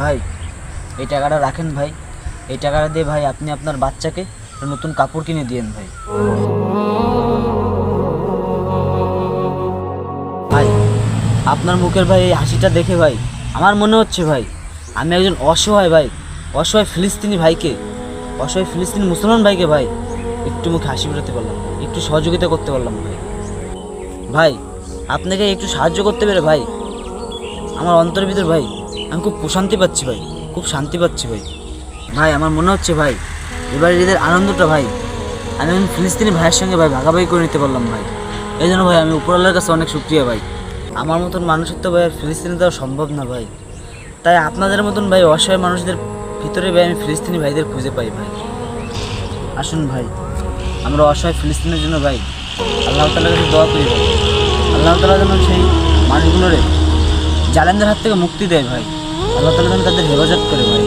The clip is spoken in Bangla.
ভাই, এই টাকাটা রাখেন ভাই। এই টাকাটা দিয়ে ভাই আপনি আপনার বাচ্চাকে নতুন কাপড় কিনে দিয়েন ভাই। ভাই, আপনার মুখের ভাই এই হাসিটা দেখে ভাই আমার মনে হচ্ছে ভাই, আমি একজন অসহায় ভাই, অসহায় ফিলিস্তিনি ভাইকে, অসহায় ফিলিস্তিনি মুসলমান ভাইকে ভাই একটু মুখে হাসি ফোটাতে পারলাম, একটু সহযোগিতা করতে পারলাম ভাই। ভাই, আপনাকে একটু সাহায্য করতে পেরে ভাই, আমার অন্তরের ভিতর ভাই আমি খুব প্রশান্তি পাচ্ছি ভাই, খুব শান্তি পাচ্ছি ভাই। ভাই, আমার মনে হচ্ছে ভাই, এবার ঈদের আনন্দটা ভাই, আমি ফিলিস্তিনি ভাইয়ের সঙ্গে ভাই ভাগাভাগি করে নিতে পারলাম ভাই। এই জন্য ভাই, আমি উপরওয়ালার কাছে অনেক শুক্রিয়া ভাই। আমার মতন মানুষের তো ভাই ফিলিস্তিনি দেওয়া সম্ভব না ভাই। তাই আপনাদের মতন ভাই অসহায় মানুষদের ভিতরে ভাই আমি ফিলিস্তিনি ভাইদের খুঁজে পাই ভাই। আসুন ভাই, আমরা অসহায় ফিলিস্তিনের জন্য ভাই, আল্লাহ তালার কাছে দোয়া করি ভাই। আল্লাহ তালা যেন সেই মানুষগুলোরে জালেনদের হাত থেকে মুক্তি দেয় ভাই। আল্লাহ তালা যেন তাদের হেফাজত করে ভাই